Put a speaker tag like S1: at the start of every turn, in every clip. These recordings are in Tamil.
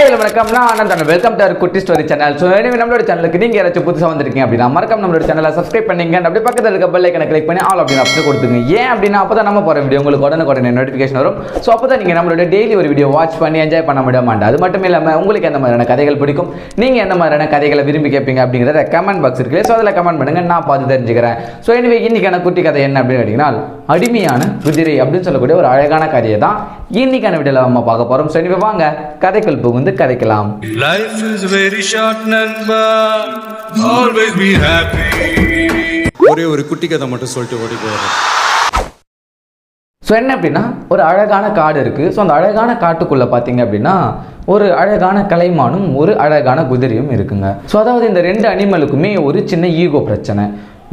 S1: ஹாய் ஹலோ வணக்கம். நான் Anand welcome to Kutti story channel so எனவே நம்மளோட சேனலுக்கு நீங்கள் யாராச்சும் புதுசாக வந்திருக்கீங்க அப்படின்னா மறக்காம நம்மளோட சேனலை சப்ஸ்கிரைப் பண்ணிங்க. அப்படியே பக்கத்தில் இருக்க பெல் ஐக்கனை கிளிக் பண்ணி ஆல் அப்படின்னு அப்படி கொடுத்துங்க. ஏன் அப்படின்னா அப்போ தான் நம்ம போகிற வீடியோ உங்களுக்கு உடனே உடனே நோட்டிஃபிகேஷன் வரும். ஸோ அப்போ தான் நீங்கள் நம்மளோட டெய்லி ஒரு வீடியோ வாட்ச் பண்ணி என்ஜாய் பண்ண விட மாட்டேன். அது மட்டும் இல்லாமல் உங்களுக்கு எந்த மாதிரியான கதைகள் பிடிக்கும்? நீங்கள் எந்த மாதிரியான கதைகளை விரும்பி கேட்பீங்க அப்படிங்கிறத கமெண்ட் பாக்ஸ் இருக்கு. ஸோ அதில் கமெண்ட் பண்ணுங்க. நான் பார்த்து தெரிஞ்சுக்கிறேன். ஸோ எனவே இன்னைக்கான குட்டி கதை என்ன அப்படின்னு கேட்டிங்கன்னா அடிமையான குதிரை அப்படின்னு சொல்லக்கூடிய ஒரு அழகான கதையை தான் இன்னைக்கான வீடியோவில் நம்ம பார்க்க போகிறோம் ஸோ எனவே வாங்க. கதைக்குள் புகுந்து கதைக்கலாம்.
S2: Be happy.
S3: ஒரே ஒரு குட்டி கதை மட்டும் சொல்லிட்டு ஓடி போயிடுறேன்.
S1: ஸோ என்ன அப்படின்னா ஒரு அழகான காடு இருக்குது ஸோ அந்த அழகான காட்டுக்குள்ளே பார்த்தீங்க அப்படின்னா ஒரு அழகான கலைமானும் ஒரு அழகான குதிரையும் இருக்குங்க. ஸோ அதாவது இந்த ரெண்டு அனிமலுக்குமே ஒரு சின்ன ஈகோ பிரச்சனை.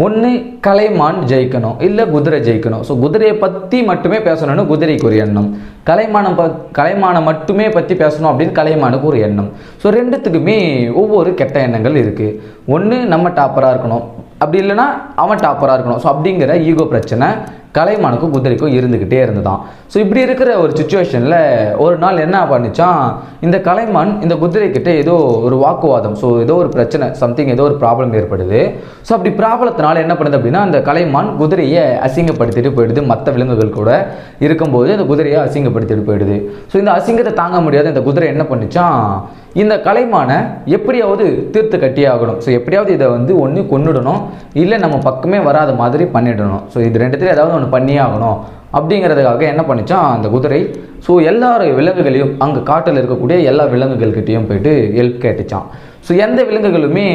S1: ஒன்று கலைமான் ஜெயிக்கணும் இல்லை குதிரை ஜெயிக்கணும். ஸோ குதிரையை பற்றி மட்டுமே பேசணும்னு குதிரைக்கு ஒரு எண்ணம். கலைமானம் ப கலைமானை மட்டுமே பற்றி பேசணும் அப்படின்னு கலைமானுக்கு ஒரு எண்ணம். ஸோ ரெண்டுத்துக்குமே ஒவ்வொரு கெட்ட எண்ணங்கள் இருக்குது ஒன்று நம்ம டாப்பராக இருக்கணும். அப்படி இல்லைன்னா அவன் டாப்பராக இருக்கணும். ஸோ அப்படிங்கிற ஈகோ பிரச்சனை கலைமானுக்கும் குதிரைக்கும் இருந்துக்கிட்டே இருந்ததான். ஸோ இப்படி இருக்கிற ஒரு சுச்சுவேஷனில் ஒரு நாள் என்ன பண்ணிச்சான்? இந்த கலைமான் இந்த குதிரைக்கிட்ட ஏதோ ஒரு வாக்குவாதம் ஸோ ஏதோ ஒரு பிரச்சனை சம்திங் ஏதோ ஒரு ப்ராப்ளம் ஏற்படுது. ஸோ அப்படி ப்ராப்ளத்தினால என்ன பண்ணுது அப்படின்னா அந்த கலைமான் குதிரையை அசிங்கப்படுத்திட்டு போயிடுது. மற்ற விலங்குகள் கூட இருக்கும்போது அந்த குதிரையை அசிங்கப்படுத்திட்டு போயிடுது. ஸோ இந்த அசிங்கத்தை தாங்க முடியாத இந்த குதிரை என்ன பண்ணுச்சான்? இந்த கலைமானை எப்படியாவது தீர்த்து கட்டியாகணும் ஸோ எப்படியாவது இதை வந்து ஒன்று கொன்னுடணும். இல்லை நம்ம பக்கமே வராத மாதிரி பண்ணிடணும். ஸோ இது ரெண்டுத்துல ஏதாவது ஒன்று பண்ணியே ஆகணும். அப்படிங்கிறதுக்காக என்ன பண்ணிச்சான் அந்த குதிரை. ஸோ எல்லா விலங்குகளையும் அங்கே காட்டில் இருக்கக்கூடிய எல்லா விலங்குகள்கிட்டையும் போயிட்டு ஹெல்ப் கேட்டுச்சான் ஸோ எந்த விலங்குகளுமே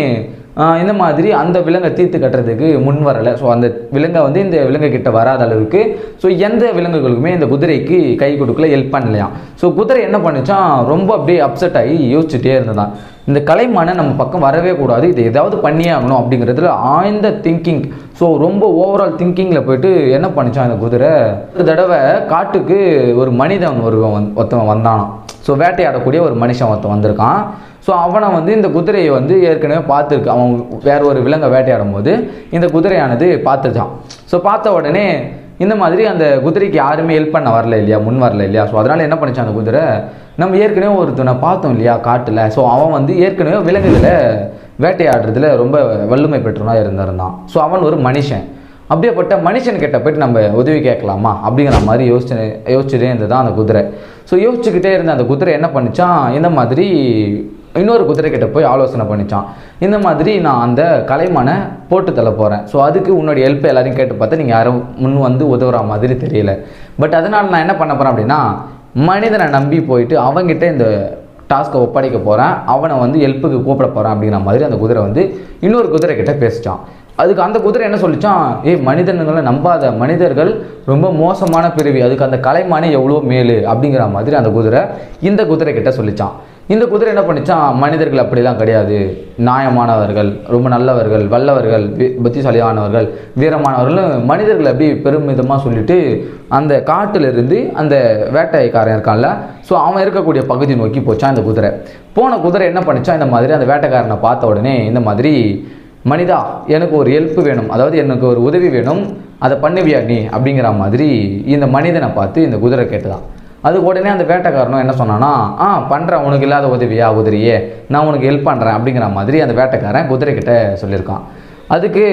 S1: இந்த மாதிரி அந்த விலங்கை தீர்த்து கட்டுறதுக்கு முன் வரலை. ஸோ அந்த விலங்கை வந்து இந்த விலங்கு கிட்ட வராத அளவுக்கு ஸோ எந்த விலங்குகளுக்குமே இந்த குதிரைக்கு கை கொடுக்கல ஹெல்ப் பண்ணலையாம். ஸோ குதிரை என்ன பண்ணுச்சான் ரொம்ப அப்படியே அப்செட் ஆகி யோசிச்சுட்டே இருந்ததான் இந்த கலைமான நம்ம பக்கம் வரவே கூடாது. இது ஏதாவது பண்ணியே ஆகணும் அப்படிங்கிறதுல ஆழ்ந்த திங்கிங் ஸோ ரொம்ப ஓவரால் திங்கிங்கில் போயிட்டு என்ன பண்ணிச்சான் அந்த குதிரை? ஒரு தடவை காட்டுக்கு ஒரு மனிதன் ஒருவன் வந்- வந்தானான் ஸோ வேட்டையாடக்கூடிய ஒரு மனுஷன் ஒருத்தன் வந்திருக்கான். ஸோ அவனை வந்து இந்த குதிரையை வந்து ஏற்கனவே பார்த்துருக்கு அவன் வேற ஒரு விலங்கை வேட்டையாடும் போது இந்த குதிரையானது பார்த்துச்சான் ஸோ பார்த்த உடனே இந்த மாதிரி அந்த குதிரைக்கு யாருமே ஹெல்ப் பண்ண வரல இல்லையா? முன் வரல இல்லையா? ஸோ அதனால் என்ன பண்ணிச்சான் அந்த குதிரை? நம்ம ஏற்கனவே ஒருத்தனை பார்த்தோம் இல்லையா காட்டில்? ஸோ அவன் வந்து ஏற்கனவே விலங்குகளை வேட்டையாடுறதுல ரொம்ப வல்லுமை பெற்றவனா இருந்திருந்தான். ஸோ அவன் ஒரு மனுஷன். அப்படியேப்பட்ட மனுஷன் கிட்ட போயிட்டு நம்ம உதவி கேட்கலாமா? அப்படிங்கிற மாதிரி யோசிச்சு யோசிச்சுட்டே இருந்தது அந்த குதிரை. ஸோ யோசிச்சுக்கிட்டே இருந்த அந்த குதிரை என்ன பண்ணிச்சான்? இந்த மாதிரி இன்னொரு குதிரை கிட்ட போய் ஆலோசனை பண்ணிச்சான். இந்த மாதிரி நான் அந்த கலைமானை போட்டு தள்ள போகிறேன் ஸோ அதுக்கு உன்னுடைய ஹெல்ப் எல்லாரையும் கேட்டு பார்த்தா நீங்கள் யாரும் முன் வந்து உதவுற மாதிரி தெரியல. பட் அதனால் நான் என்ன பண்ண போகிறேன் அப்படின்னா மனிதனை நம்பி போயிட்டு அவங்ககிட்ட இந்த டாஸ்க்கை ஒப்படைக்க போகிறேன் அவனை வந்து ஹெல்ப்புக்கு கூப்பிட போகிறேன் அப்படிங்கிற மாதிரி அந்த குதிரை வந்து இன்னொரு குதிரை கிட்ட பேசிச்சான். அதுக்கு அந்த குதிரை என்ன சொல்லிச்சான்? ஏய் மனிதனுங்களை நம்பாத மனிதர்கள் ரொம்ப மோசமான பிறவி அதுக்கு அந்த கலைமானே எவ்வளோ மேலு? அப்படிங்கிற மாதிரி அந்த குதிரை இந்த குதிரை கிட்ட சொல்லிச்சான். இந்த குதிரை என்ன பண்ணிச்சான் மனிதர்கள் அப்படிலாம் கிடையாது. நியாயமானவர்கள் ரொம்ப நல்லவர்கள் வல்லவர்கள் புத்திசாலியானவர்கள் வீரமானவர்கள் மனிதர்கள் அப்படி பெருமிதமாக சொல்லிட்டு அந்த காட்டிலிருந்து அந்த வேட்டைக்காரன் இருக்கான்ல ஸோ அவன் இருக்கக்கூடிய பகுதி நோக்கி போச்சான் இந்த குதிரை. போன குதிரை என்ன பண்ணிச்சான் இந்த மாதிரி அந்த வேட்டைக்காரனை பார்த்த உடனே இந்த மாதிரி மனிதா எனக்கு ஒரு ஹெல்ப் வேணும். அதாவது எனக்கு ஒரு உதவி வேணும். அதை பண்ணுவியா நீ அப்படிங்கிற மாதிரி இந்த மனிதனை பார்த்து இந்த குதிரை கேட்டுதான் அதுக்கு உடனே அந்த வேட்டைக்காரனும் என்ன சொன்னான்னா ஆ பண்ணுறேன் உனக்கு இல்லாத உதவியா குதிரையே நான் உனக்கு ஹெல்ப் பண்ணுறேன் அப்படிங்கிற மாதிரி அந்த வேட்டைக்காரன் குதிரைக்கிட்ட சொல்லியிருக்கான். அதுக்கு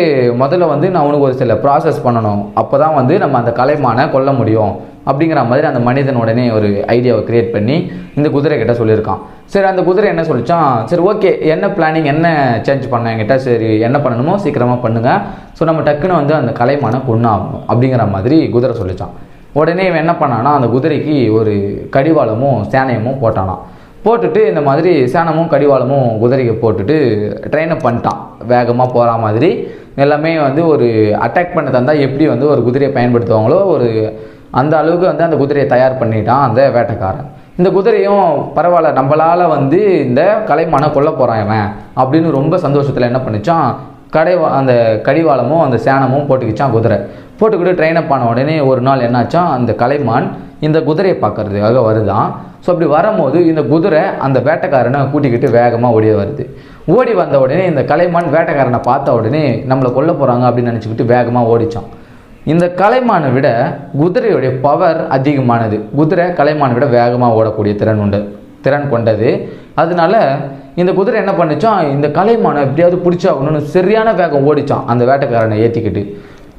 S1: முதல்ல வந்து நான் உனக்கு ஒரு சில ப்ராசஸ் பண்ணணும். அப்போ தான் வந்து நம்ம அந்த கலைமானை கொல்ல முடியும் அப்படிங்கிற மாதிரி அந்த மனிதன் உடனே ஒரு ஐடியாவை கிரியேட் பண்ணி இந்த குதிரை கிட்ட சொல்லியிருக்கான். சரி அந்த குதிரை என்ன சொல்லிச்சான்? சரி ஓகே என்ன பிளானிங் என்ன சேஞ்ச் பண்ண? என்கிட்ட சரி என்ன பண்ணணுமோ சீக்கிரமாக பண்ணுங்கள் ஸோ நம்ம டக்குன்னு வந்து அந்த கலைமானை கொண்டாகணும் அப்படிங்கிற மாதிரி குதிரை சொல்லிச்சான். உடனே இவன் என்ன பண்ணானா அந்த குதிரைக்கு ஒரு கடிவாளமும் சேனையமும் போட்டானான் போட்டுட்டு இந்த மாதிரி சேனமும் கடிவாளமும் குதிரைக்கு போட்டுட்டு ட்ரெயின் அப் பண்ணிட்டான். வேகமாக போகிற மாதிரி. எல்லாமே வந்து ஒரு அட்டாக் பண்ண தந்தால் எப்படி வந்து ஒரு குதிரையை பயன்படுத்துவாங்களோ ஒரு அந்த அளவுக்கு வந்து அந்த குதிரையை தயார் பண்ணிட்டான் அந்த வேட்டைக்காரன். இந்த குதிரையும் பரவாயில்ல நம்மளால் வந்து இந்த கலைமான கொல்ல போகிறான் இவன் அப்படின்னு ரொம்ப சந்தோஷத்தில் என்ன பண்ணிச்சான்? கடை அந்த கடிவாளமும் அந்த சேனமும் போட்டுக்கிச்சான் குதிரை. போட்டுக்கிட்டு ட்ரெயின் அப் ஆன உடனே ஒரு நாள் என்னாச்சா அந்த கலைமான் இந்த குதிரையை பார்க்கறதுக்காக வருதான். ஸோ அப்படி வரும்போது இந்த குதிரை அந்த வேட்டைக்காரனை கூட்டிக்கிட்டு வேகமாக ஓடி வருது. ஓடி வந்த உடனே இந்த கலைமான் வேட்டைக்காரனை பார்த்த உடனே நம்மளை கொல்ல போகிறாங்க அப்படின்னு நினச்சிக்கிட்டு வேகமாக ஓடிச்சான். இந்த கலைமானை விட குதிரையுடைய பவர் அதிகமானது. குதிரை கலைமானை விட வேகமாக ஓடக்கூடிய திறன் உண்டு திறன் கொண்டது. அதனால இந்த குதிரை என்ன பண்ணுச்சான் இந்த கலைமானை எப்படியாவது பிடிச்சாகணும்னு சரியான வேகம் ஓடிச்சான் அந்த வேட்டைக்காரனை ஏற்றிக்கிட்டு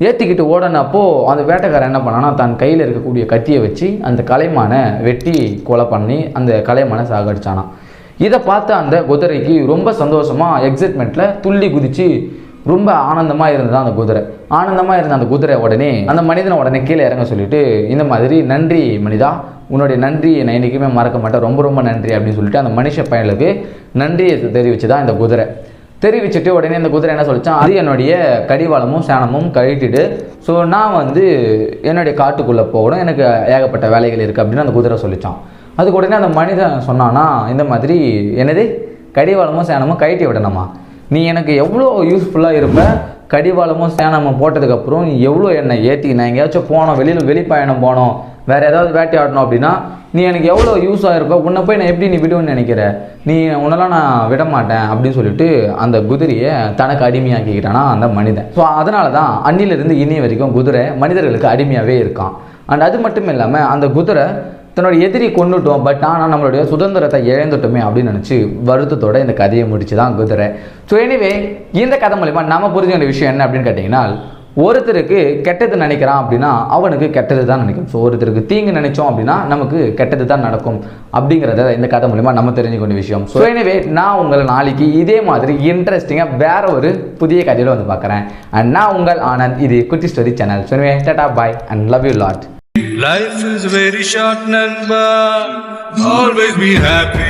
S1: ஏற்றிக்கிட்டு ஓடனப்போ அந்த வேட்டைக்காரன் என்ன பண்ணானா தன் கையில் இருக்கக்கூடிய கத்தியை வச்சு அந்த கலைமானை வெட்டி கொலை பண்ணி அந்த கலைமானை சாகடிச்சானான் இதை பார்த்து அந்த குதிரைக்கு ரொம்ப சந்தோஷமாக எக்ஸைட்மெண்ட்டில் துள்ளி குதித்து ரொம்ப ஆனந்தமாக இருந்தது அந்த குதிரை. ஆனந்தமாக இருந்த அந்த குதிரை உடனே அந்த மனிதனை உடனே கீழே இறங்க சொல்லிட்டு இந்த மாதிரி நன்றி மனிதா உன்னுடைய நன்றி நான் என்றைக்குமே மறக்க மாட்டேன் ரொம்ப ரொம்ப நன்றி அப்படின்னு சொல்லிட்டு அந்த மனுஷ பயனுக்கு நன்றியை தெரிவிச்சு தான் இந்த குதிரை. தெரிவிச்சுட்டு உடனே இந்த குதிரை என்ன சொல்லிச்சான்? அது என்னுடைய கடிவாளமும் சேனமும் கழட்டிட்டு ஸோ நான் வந்து என்னுடைய காட்டுக்குள்ளே போகணும். எனக்கு ஏகப்பட்ட வேலைகள் இருக்குது அப்படின்னு அந்த குதிரை சொல்லிச்சான். அதுக்கு உடனே அந்த மனிதன் சொன்னான்னா இந்த மாதிரி என்னது? கடிவாளமும் சேனமும் கழட்டி விடணுமா? நீ எனக்கு எவ்வளோ யூஸ்ஃபுல்லாக இருப்ப? கடிவாளமும் சேனமும் போட்டதுக்கப்புறம் நீ எவ்வளோ என்னை ஏற்றி நான் எங்கேயாச்சும் போனோம் வெளியில் வெளிப்பயணம் போனோம். வேறு ஏதாவது வேட்டையாடணும் அப்படின்னா நீ எனக்கு எவ்வளோ யூஸ் ஆகிருப்ப உன்னை போய் நான் எப்படி நீ விடுவேன்னு நினைக்கிற? நீ உன்னெல்லாம் நான் விட மாட்டேன் அப்படின்னு சொல்லிட்டு அந்த குதிரையை தனக்கு அடிமையாக்கிக்கிட்டானா அந்த மனிதன். ஸோ அதனால தான் அன்னிலிருந்து இனி வரைக்கும் குதிரை மனிதர்களுக்கு அடிமையாகவே இருக்கான். அண்ட் அது மட்டும் இல்லாமல் அந்த குதிரை தன்னோட எதிரி கொண்டுட்டோம் பட் ஆனால் நம்மளுடைய சுதந்திரத்தை இழந்துட்டோமே அப்படின்னு நினச்சி வருத்தத்தோட இந்த கதையை முடிச்சு தான் குதிரை. ஸோ எனிவே இந்த கதை மூலிமா நம்ம புரிஞ்சுக்கிற விஷயம் என்ன அப்படின்னு கேட்டிங்கன்னா ஒருத்தருக்கு கெட்டது நினைக்கிறான் அப்படின்னா அவனுக்கு கெட்டது தான் நினைக்கும். ஸோ ஒருத்தருக்கு தீங்கு நினைச்சோம் அப்படின்னா நமக்கு கெட்டது தான் நடக்கும் அப்படிங்கிறத இந்த கதை மூலிமா நம்ம தெரிஞ்சுக்கொண்ட விஷயம். ஸோ எனவே நான் உங்களை நாளைக்கு இதே மாதிரி இன்ட்ரெஸ்டிங்காக வேற ஒரு புதிய கதையில் வந்து பார்க்குறேன். அண்ட் நான் உங்கள் ஆனந்த் இது Kutti story channel so anyway tata bye and love you lot
S2: Life is very short, Nanba. Always be happy.